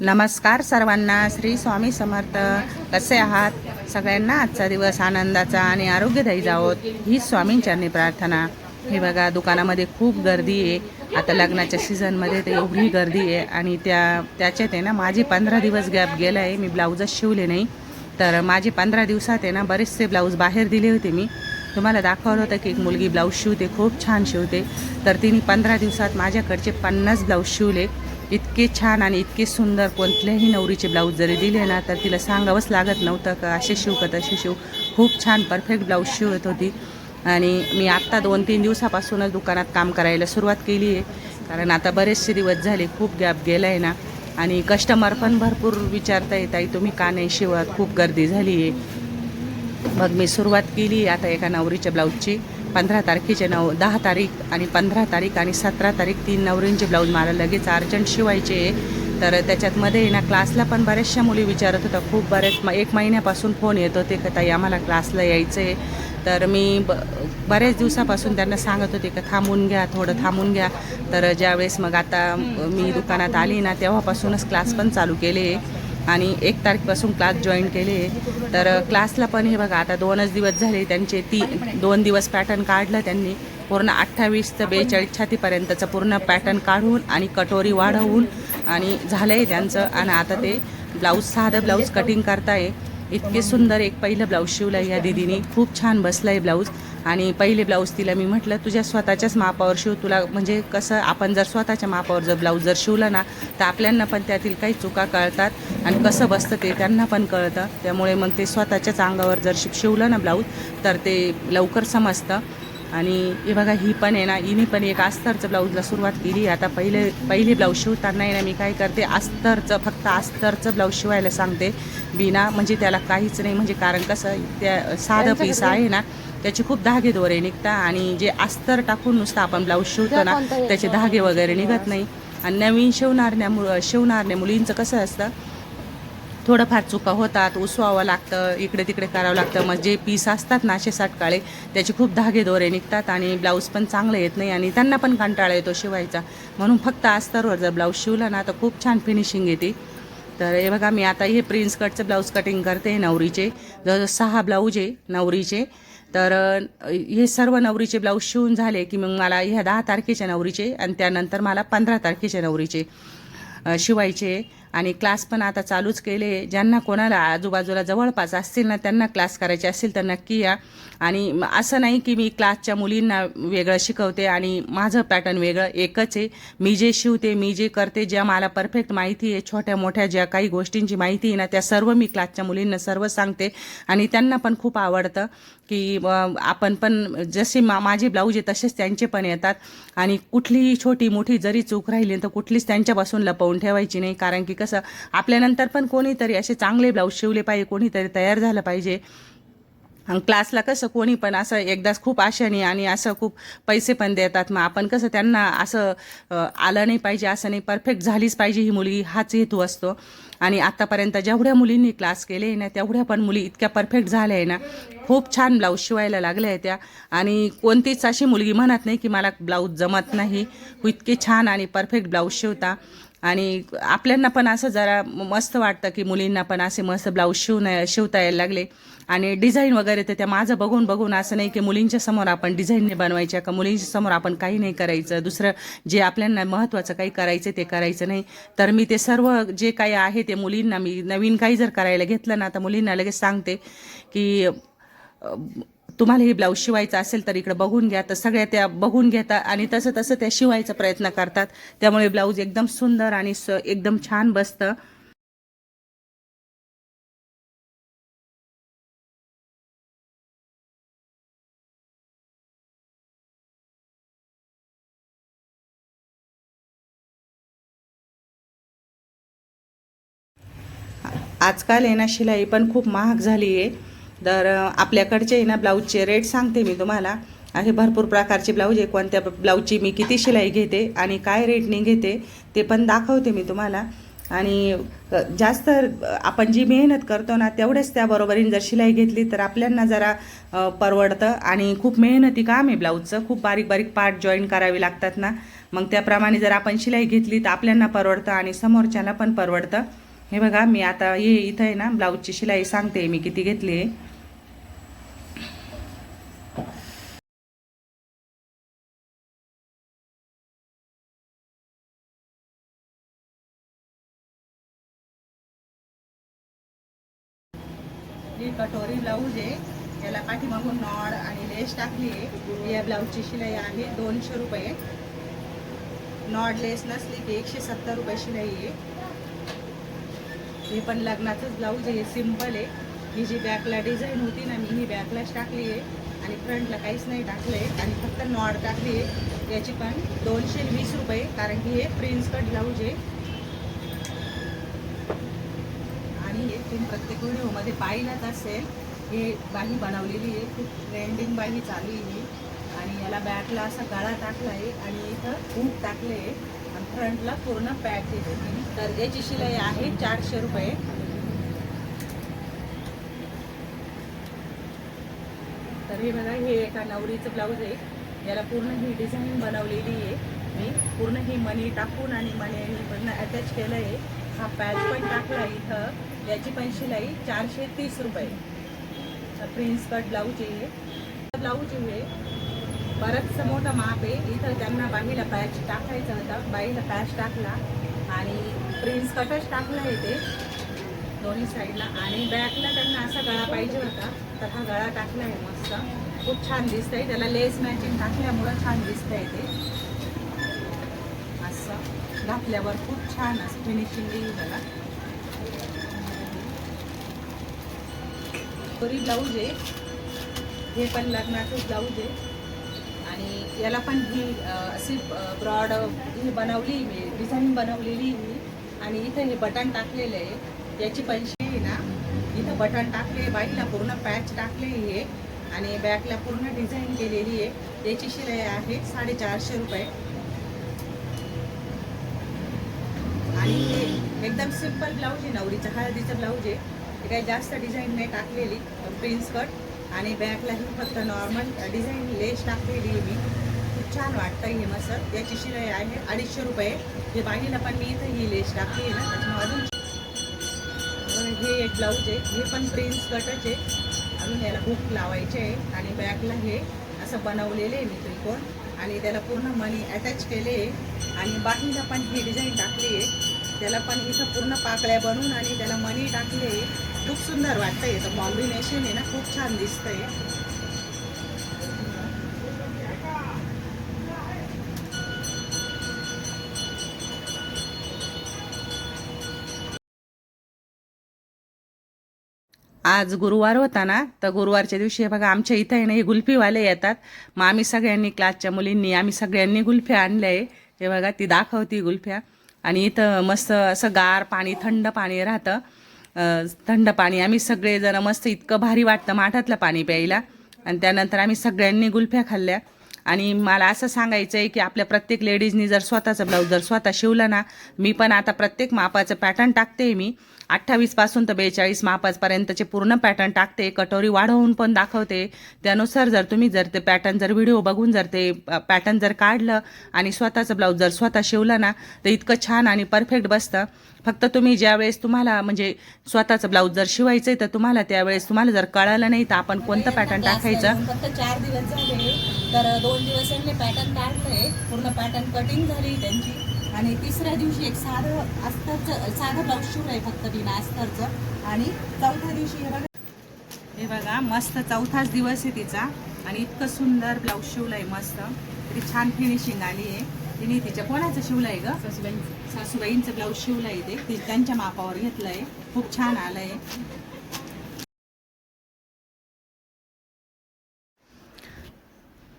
नमस्कार सर्वांना. श्री स्वामी समर्थ. कसे आहात? सगळ्यांना आजचा दिवस आनंदाचा आणि आरोग्यदायी जावोत ही स्वामींच्यानी प्रार्थना. हे बघा दुकानामध्ये खूप गर्दी आहे. आता लग्नाच्या सीझनमध्ये तर एवढी गर्दी आहे आणि त्या त्याच्यात आहे ना माझे पंधरा दिवस गॅप गेला आहे मी ब्लाऊजच शिवले नाही. तर माझे पंधरा दिवसात आहे ना बरेचसे ब्लाऊज बाहेर दिले होते मी. तुम्हाला दाखवलं होतं की एक मुलगी ब्लाऊज शिवते खूप छान शिवते. तर तिने पंधरा दिवसात माझ्याकडचे पन्नास ब्लाऊज शिवले. इतके छान आणि इतके सुंदर कोणत्याही नवरीचे ब्लाऊज जरी दिले ना तर तिला सांगावंच लागत नव्हतं का असे शिव का तसे शिव. खूप छान परफेक्ट ब्लाऊज शिवत होती. आणि मी आत्ता दोन तीन दिवसापासूनच दुकानात काम करायला सुरुवात केली आहे. कारण आता बरेचसे दिवस झाले खूप गॅप गेला आहे ना. आणि कस्टमर पण भरपूर विचारता येत आहे तुम्ही का नाही शिवत? खूप गर्दी झाली आहे मग मी सुरुवात केली आता एका नवरीच्या ब्लाऊजची. पंधरा तारखेचे नऊ दहा तारीख आणि पंधरा तारीख आणि सतरा तारीख तीन नवरींचे ब्लाऊज मला लगेच अर्जंट शिवायचे. तर त्याच्यात मध्ये ना क्लासला पण बऱ्याचशा मुली विचारत होत्या. खूप बरेच म एक महिन्यापासून फोन येत होते का ताई आम्हाला क्लासला यायचं आहे तर मी ब बऱ्याच दिवसापासून त्यांना सांगत होते का थांबून घ्या थोडं थांबून घ्या. तर ज्यावेळेस मग आता मी दुकानात आली ना तेव्हापासूनच क्लास पण चालू केले. आणि एक तारखेपासून क्लास जॉईन केले तर क्लासला पण हे बघा आता दोनच दिवस झाले त्यांचे ती दोन दिवस पॅटर्न काढलं त्यांनी. पूर्ण अठ्ठावीस ते बेचाळीस छातीपर्यंतचं पूर्ण पॅटर्न काढून आणि कटोरी वाढवून आणि झालं आहे त्यांचं. आणि आता ते ब्लाऊज साधं ब्लाऊज कटिंग करताय. इतके सुंदर एक पहिलं ब्लाऊज शिवलं आहे या दिदीने. खूप छान बसलं आहे ब्लाऊज आणि पहिले ब्लाऊज तिला मी म्हटलं तुझ्या स्वतःच्याच मापावर शिव तुला म्हणजे कसं आपण जर स्वतःच्या मापावर जर ब्लाऊज जर शिवलं ना तर आपल्यांना पण त्यातील काही चुका कळतात आणि कसं बसतं ते त्यांना पण कळतं. त्यामुळे मग ते स्वतःच्याच अंगावर जर शि शिवलं ना ब्लाऊज तर ते लवकर समजतं. आणि हे बघा ही पण आहे ना हिने पण एक अस्तरचं ब्लाऊजला सुरुवात केली. आता पहिले पहिले ब्लाऊज शिवताना आहे ना मी काय करते अस्तरचं फक्त अस्तरचं ब्लाऊज शिवायला सांगते. बिना म्हणजे त्याला काहीच नाही म्हणजे कारण कसं त्या साधं पीस आहे ना त्याचे खूप धागे दोरे निघतात आणि जे अस्तर टाकून नुसतं आपण ब्लाऊज शिवतो ना त्याचे धागे वगैरे निघत नाही. आणि नवीन शिवणाऱ्या मु शिवणाऱ्या मुलींचं कसं असतं थोडंफार चुका होतात उसवावं लागतं इकडे तिकडे करावं लागतं. मग जे पीस असतात ना असे साठकाळे त्याचे खूप धागे दोरे निघतात आणि ब्लाऊज पण चांगलं येत नाही आणि त्यांना पण कंटाळा येतो शिवायचा. म्हणून फक्त अस्तरवर जर ब्लाऊज शिवला ना तर खूप छान फिनिशिंग येते. तर हे बघा मी आता हे प्रिन्स कटचं ब्लाऊज कटिंग करते नवरीचे. जवळजवळ सहा ब्लाऊज आहे नवरीचे. तर हे सर्व नवरीचे ब्लाऊज शिवून झाले की मग मला ह्या दहा तारखेच्या नवरीचे आणि त्यानंतर मला पंधरा तारखेच्या नवरीचे शिवायचे. आणि क्लास पण आता चालूच केले. ज्यांना कोणाला आजूबाजूला जवळपास असतील ना त्यांना क्लास करायचे असतील तर नक्की या. आणि असं नाही की मी क्लासच्या मुलींना वेगळं शिकवते आणि माझं पॅटर्न वेगळं एकच आहे. मी जे शिवते मी जे करते ज्या मला परफेक्ट माहिती आहे छोट्या मोठ्या ज्या काही गोष्टींची माहिती आहे ना त्या सर्व मी क्लासच्या मुलींना सर्व सांगते. आणि त्यांना पण खूप आवडतं की आपण पण जसे मा माझे ब्लाऊज आहे तसेच त्यांचे पण येतात. आणि कुठलीही छोटी मोठी जरी चूक राहिली तर कुठलीच त्यांच्यापासून लपवून ठेवायची नाही. कारण की कसं आपल्यानंतर पण कोणीतरी असे चांगले ब्लाऊज शिवले पाहिजे कोणीतरी तयार झालं पाहिजे. क्लासला कसं कोणी पण असं एकदाच खूप आशाने आणि असं खूप पैसे पण देतात. मग आपण कसं त्यांना असं आलं नाही पाहिजे असं नाही परफेक्ट झालीच पाहिजे ही मुलगी हाच हेतू असतो. आणि आत्तापर्यंत जेवढ्या मुलींनी क्लास केले ना तेवढ्या पण मुली इतक्या परफेक्ट झाल्या आहे ना. खूप छान ब्लाऊज शिवायला लागल्या आहे त्या. आणि कोणतीच अशी मुलगी म्हणत नाही की मला ब्लाऊज जमत नाही. इतके छान आणि परफेक्ट ब्लाऊज शिवता. आणि आपल्यांना पण असं जरा मस्त वाटतं की मुलींना पण असे मस्त ब्लाऊज शिवून शिवता यायला लागले. आणि डिझाईन वगैरे तर त्या माझं बघून बघून असं नाही की मुलींच्या समोर आपण डिझाईनने बनवायच्या का मुलींच्या समोर आपण काही नाही करायचं. दुसरं जे आपल्यांना महत्त्वाचं काही करायचं ते करायचं नाही. तर मी ते सर्व जे काही आहे ते मुलींना मी नवीन काही जर करायला घेतलं ना तर मुलींना लगेच सांगते की तुम्हाला हे ब्लाऊज शिवायचं असेल तर इकडे बघून घ्या तर सगळ्या त्या बघून घेतात आणि तसं तसं त्या शिवायचा प्रयत्न करतात. त्यामुळे ब्लाऊज एकदम सुंदर आणि एकदम छान बसतं. आजकाल येणा शिलाई पण खूप महाग झाली आहे तर आपल्याकडचे आहे ना ब्लाऊजचे रेट सांगते मी तुम्हाला. असे भरपूर प्रकारचे ब्लाऊज आहे. कोणत्या ब्लाऊजची मी किती शिलाई घेते आणि काय रेटने घेते ते पण दाखवते मी तुम्हाला. आणि जास्त आपण जी मेहनत करतो ना तेवढेच त्याबरोबरीने जर शिलाई घेतली तर आपल्यांना जरा परवडतं. आणि खूप मेहनती काम आहे ब्लाऊजचं. खूप बारीक बारीक पार्ट जॉईन करावे लागतात ना. मग त्याप्रमाणे जर आपण शिलाई घेतली तर आपल्यांना परवडतं आणि समोरच्याला पण परवडतं. हे बघा मी आता हे इथं आहे ना ब्लाऊजची शिलाई सांगते मी किती घेतली आहे. ही कटोरी ब्लाऊज आहे. याला पाठीमागून नॉड आणि लेस टाकली आहे. या ब्लाऊजची शिलाई आहे. दोनशे रुपये. नॉड लेस नसली की एकशे सत्तर रुपये शिलाई आहे. हे पण लग्नाचंच ब्लाऊज आहे. सिंपल आहे. ही जी बॅकला डिझाईन होती ना मी ही बॅकलाच टाकली आहे. आणि फ्रंटला काहीच नाही टाकलं आहे. आणि फक्त नॉड टाकली आहे. याची पण दोनशे वीस रुपये. कारण की हे प्रिन्स कट ब्लाऊज आहे आणि हे तुम्ही प्रत्येक व्हिडिओमध्ये पाहिलंच असेल. हे बाही बनवलेली आहे खूप ट्रेंडिंग बाही चालू आहे आणि याला बॅकला असा गळा टाकला आहे आणि इथं हूक टाकले आहे. आणि फ्रंटला पूर्ण पॅक दिले तर याची शिलाई आहे चारशे रुपये. तर हे बघा हे एका नवरीचं ब्लाऊज आहे. याला पूर्ण ही डिझाईन बनवलेली आहे. मी पूर्ण ही मनी टाकून आणि मनी पूर्ण अटॅच केलं आहे. हा पॅच पण टाकला इथं. याची पण शिलाई चारशे तीस रुपये. प्रिन्स कट ब्लाऊज आहे. ब्लाऊज आहे. बरंचसं मोठं माप आहे. इथं त्यांना बाईला पॅच टाकायचा होता. बाईला पॅच टाकला आणि प्रिन्स कटच टाकला आहे ते. दोन्ही साईडला आणि बॅकला त्यांना असा गळा पाहिजे होता. तर हा गळा टाकला आहे मस्त. खूप छान दिसतंय. त्याला लेस मॅचिंग टाकल्यामुळं छान दिसतंय ते. घातल्यावर खूप छान असं फिनिशिंग येईल त्याला कोरी ब्लाऊज आहे. हे पण लग्नाचंच ब्लाऊज आहे. आणि याला पण ही अशी ब्रॉड ही बनवली मी डिझाईन बनवलेली मी. आणि इथं हे बटन टाकलेलं आहे. याची पैसे आहे ना. इथं बटन टाकले बाईला पूर्ण पॅच टाकले आहे. आणि बॅकला पूर्ण डिझाईन केलेली आहे. याची शिलाई आहे साडेचारशे रुपये. आणि हे एकदम सिंपल ब्लाऊज आहे नवरीचं हळदीचं ब्लाऊज आहे. हे काही जास्त डिझाईन नाही टाकलेली प्रिन्स कट आणि बॅकलाही फक्त नॉर्मल डिझाईन लेस टाकलेली आहे मी. खूप छान वाटतं हे मस्त. याची शिलाई आहे अडीचशे रुपये. हे बाईला पण मी इथं ही लेस टाकली आहे ना त्याच्यामुळे अजून हे एक ब्लाऊज आहे. हे पण प्रिन्स कटच आहे. अजून याला हुक लावायचे आहे आणि बॅकला हे असं बनवलेलं आहे मी त्रिकोण. आणि त्याला पूर्ण मनी अटॅच केले आहे. आणि बाहीला पण ही डिझाईन टाकली आहे. त्याला पण इथं पूर्ण पाकळ्या बनवून आणि त्याला मनी टाकले. खूप सुंदर वाटतंय. तर कॉम्बिनेशन आहे ना खूप छान दिसतंय. आज गुरुवार होता ना तर गुरुवारच्या दिवशी हे बघा आमच्या इथं आहे ना हे गुल्फीवाले येतात. मग आम्ही सगळ्यांनी क्लासच्या मुलींनी आम्ही सगळ्यांनी गुल्फ्या आणल्या आहे हे बघा ती दाखवती गुल्फ्या. आणि इथं मस्त असं गार पाणी थंड पाणी राहतं. थंड पाणी. आम्ही सगळेजण मस्त इतकं भारी वाटतं माठातलं पाणी प्यायला. आणि त्यानंतर आम्ही सगळ्यांनी गुल्फ्या खाल्ल्या. आणि मला असं सांगायचं आहे की आपल्या प्रत्येक लेडीजनी जर स्वतःचा ब्लाऊज जर स्वतः शिवला ना मी पण आता प्रत्येक मापाचं पॅटर्न टाकते मी. अठ्ठावीसपासून तर बेचाळीस मापापर्यंतचे पूर्ण पॅटर्न टाकते कटोरी वाढवून पण दाखवते. त्यानुसार जर तुम्ही जर ते पॅटर्न जर व्हिडिओ बघून जर ते पॅटर्न जर काढलं आणि स्वतःचं ब्लाऊज जर स्वतः शिवलं ना तर इतकं छान आणि परफेक्ट बसतं. फक्त तुम्ही ज्यावेळेस तुम्हाला म्हणजे स्वतःचं ब्लाऊज जर शिवायचं आहे तर तुम्हाला त्यावेळेस तुम्हाला जर कळालं नाही तर आपण कोणतं पॅटर्न टाकायचं? फक्त चार दिवस झाले तर दोन दिवस त्यांनी पॅटर्न काढले पूर्ण पॅटर्न कटिंग झाली त्यांची. आणि तिसऱ्या दिवशी एक साधं अस्तरचं साधं ब्लाऊज शिवलंय फक्त बिना अस्तरचं. आणि चौथ्या दिवशी हे बघा. हे बघा मस्त चौथाच दिवस आहे तिचा. आणि इतकं सुंदर ब्लाऊज शिवलंय मस्त. किती छान फिनिशिंग आली आहे. तिने तिच्या कोणाचं शिवलंय ग? सासूबाईंचं. ब्लाऊज शिवलंय ते. ती त्यांच्या मापावर घेतलंय. खूप छान आलंय.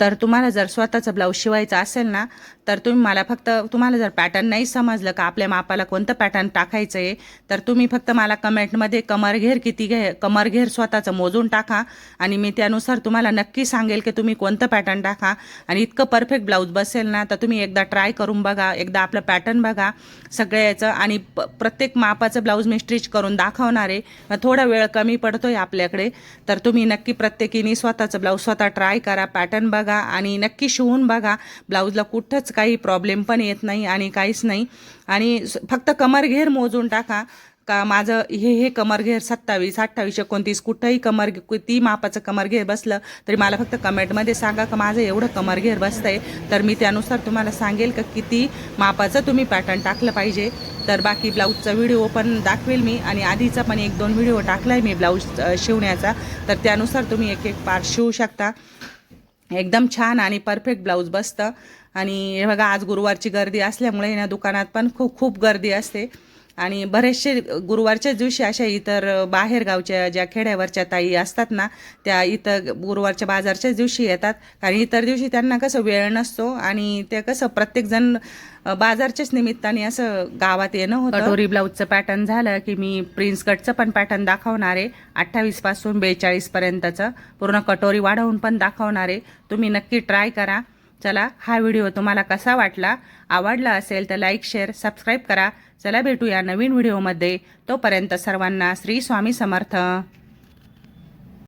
तर तुम्हाला जर स्वतःचं ब्लाऊज शिवायचं असेल ना तर तुम्ही मला फक्त तुम्हाला जर पॅटर्न नाही समजलं का आपल्या मापाला कोणतं पॅटर्न टाकायचं आहे तर तुम्ही फक्त मला कमेंटमध्ये कमरघेर किती घे कमरघेर स्वतःचं मोजून टाका. आणि मी त्यानुसार तुम्हाला नक्की सांगेल की तुम्ही कोणतं पॅटर्न टाका. आणि इतकं परफेक्ट ब्लाऊज बसेल ना तर तुम्ही एकदा ट्राय करून बघा एकदा आपलं पॅटर्न बघा सगळं याचं आणि प प्रत्येक मापाचं ब्लाऊज मी स्टिच करून दाखवणार आहे. थोडा वेळ कमी पडतो आहे आपल्याकडे तर तुम्ही नक्की प्रत्येकीने स्वतःचं ब्लाऊज स्वतः ट्राय करा पॅटर्न बघा. बघा आणि नक्की शिवून बघा. ब्लाऊजला कुठंच काही प्रॉब्लेम पण येत नाही आणि काहीच नाही. आणि फक्त फक्त कमरघेर मोजून टाका. का माझं हे हे कमरघेर सत्तावीस अठ्ठावीस एकोणतीस कुठंही कमर किती मापाचं कमरघेर बसलं तरी मला फक्त कमेंटमध्ये सांगा का माझं एवढं कमरघेर आहे तर मी त्यानुसार तुम्हाला सांगेल का किती मापाचं तुम्ही पॅटर्न टाकलं पाहिजे. तर बाकी ब्लाऊजचा व्हिडिओ पण दाखवेल मी आणि आधीचा पण एक दोन व्हिडिओ टाकलाय मी ब्लाऊज शिवण्याचा. तर त्यानुसार तुम्ही एक एक पार्ट शिवू शकता. एकदम छान आणि परफेक्ट ब्लाऊज बसतं. आणि हे बघा आज गुरुवारची गर्दी असल्यामुळे या दुकानात पण खूप खूप गर्दी असते. आणि बरेचसे गुरुवारच्याच दिवशी अशा इतर बाहेरगावच्या ज्या खेड्यावरच्या ताई असतात ना त्या इथं गुरुवारच्या बाजारच्याच दिवशी येतात. कारण इतर दिवशी त्यांना कसं वेळ नसतो आणि ते कसं प्रत्येकजण बाजारच्याच निमित्ताने असं गावात येणं होतं. कटोरी ब्लाऊजचं पॅटर्न झालं की मी प्रिन्स कटचं पण पॅटर्न दाखवणार आहे. अठ्ठावीसपासून बेचाळीस पर्यंतचं पूर्ण कटोरी वाढवून पण दाखवणार आहे. तुम्ही नक्की ट्राय करा. चला हा व्हिडिओ तुम्हाला कसा वाटला आवडला असेल तर लाईक शेअर सबस्क्राईब करा. चला भेटूया नवीन व्हिडिओमध्ये. तोपर्यंत सर्वांना श्री स्वामी समर्थ.